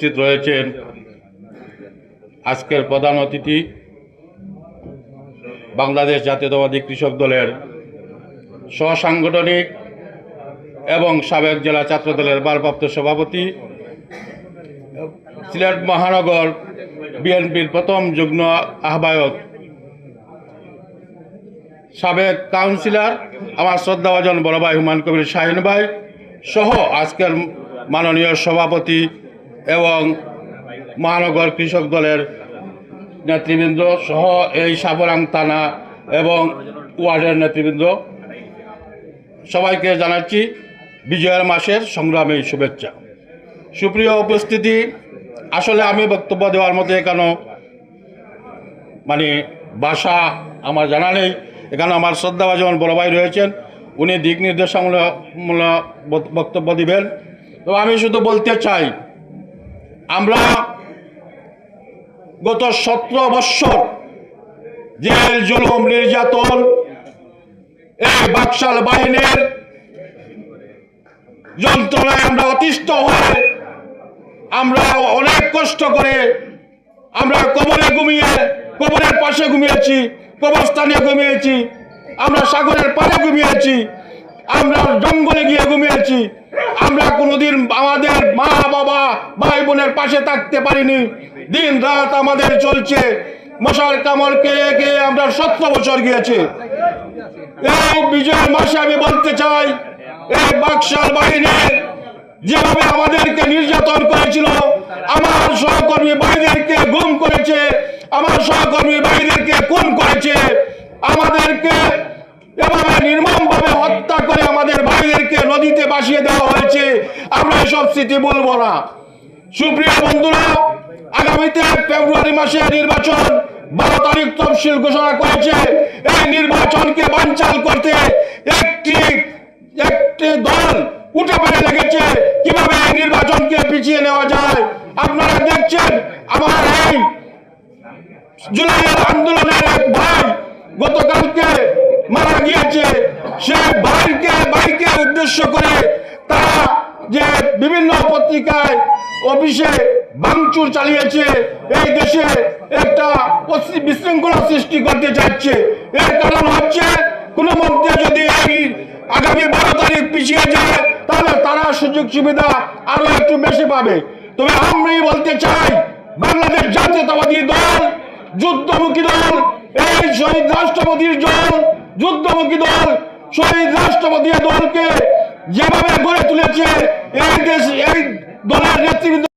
উপস্থিত রয়েছেন আজকের প্রধান অতিথি বাংলাদেশ জাতীয়তাবাদী কৃষক দলের সহসাংগঠনিক এবং সাবেক জেলা ছাত্র দলের ভারপ্রাপ্ত সভাপতি, সিলেট মহানগর বিএনপির প্রথম যুগ্ম আহ্বায়ক, সাবেক কাউন্সিলর আমার শ্রদ্ধাভাজন বড় ভাই হুমায়ুন কবির শাহিন ভাই সহ আজকের মাননীয় সভাপতি এবং মহানগর কৃষক দলের নেতৃবৃন্দ সহ এই সাবরাং থানা এবং ওয়ার্ডের নেতৃবৃন্দ। সবাইকে জানাচ্ছি বিজয়ের মাসের সংগ্রামী শুভেচ্ছা। সুপ্রিয় উপস্থিতি, আসলে আমি বক্তব্য দেওয়ার মতো এখানে মানে ভাষা আমার জানা নেই। এখানে আমার শ্রদ্ধাভাজন বড় ভাই রয়েছেন, উনি দিক নির্দেশামূলক মূলক বক্তব্য দিবেন। তো আমি শুধু বলতে চাই আমরা গত সতেরো বৎসর জেল, জুলুম, নির্যাতন এই বাকশাল বাহিনীর যন্ত্রণায় আমরা অতিষ্ঠ হয়ে আমরা অনেক কষ্ট করে আমরা কবরে ঘুমিয়ে, কবরের পাশে ঘুমিয়েছি, কবরস্থানে ঘুমিয়েছি, আমরা সাগরের পাড়ে ঘুমিয়েছি, আমরা জঙ্গলে গিয়ে ঘুমিয়েছি আমরা কোনোদিন আমাদের মা বাবা ভাই বোনের পাশে থাকতে পারিনি। দিন রাত আমাদের চলছে। মশার কামড় খেয়ে খেয়ে আমরা সতেরো বছর গিয়েছে। এই বিজয়ের মাসে আমি বলতে চাই, এই বাক্সার বাহিনী যেভাবে আমাদেরকে নির্যাতন করেছিল, আমার সহকর্মী ভাইদেরকে গুম করেছে, আমার সহকর্মী ভাইদেরকে খুন করেছে, আমাদেরকে এভাবে নির্মমভাবে হত্যা করে আমাদের ভাইদেরকে নদীতে ভাসিয়ে দেওয়া এসব স্মৃতি বলব না। সুপ্রিয় বন্ধুরা, আগামীতে ফেব্রুয়ারি মাসে নির্বাচন বারো তারিখ তফসিল ঘোষণা করেছে। এই নির্বাচনকে বানচাল করতে একটি একটি দল উঠে পড়ে লেগেছে কীভাবে এই নির্বাচনকে পিছিয়ে নেওয়া যায়? আপনারা দেখছেন আমার এই জুলাইয়ের আন্দোলনের এক ভাই গতকালকে মারা গিয়েছে। সে ভাইকে ভাইকে উদ্দেশ্য করে তারা যে বিভিন্ন পত্রিকায় অফিসে ভাঙচুর চালিয়েছে, এই দেশে একটা বিশৃঙ্খলা সৃষ্টি করতে চাচ্ছে এর কারণ হচ্ছে, কোনো মধ্যে যদি এই আগামী বারো তারিখ পিছিয়ে যায়, তাহলে তারা সুযোগ সুবিধা আরও একটু বেশি পাবে। তবে আমি বলতে চাই, বাংলাদেশ জাতীয়তাবাদী দল, যুদ্ধমুখী দল, এই শহীদ রাষ্ট্রপতির দল যুদ্ধমুখী দল, শহীদ রাষ্ট্রপতি দলকে যেভাবে গড়ে তুলেছে এই দেশ এই দলের নেতৃবৃন্দ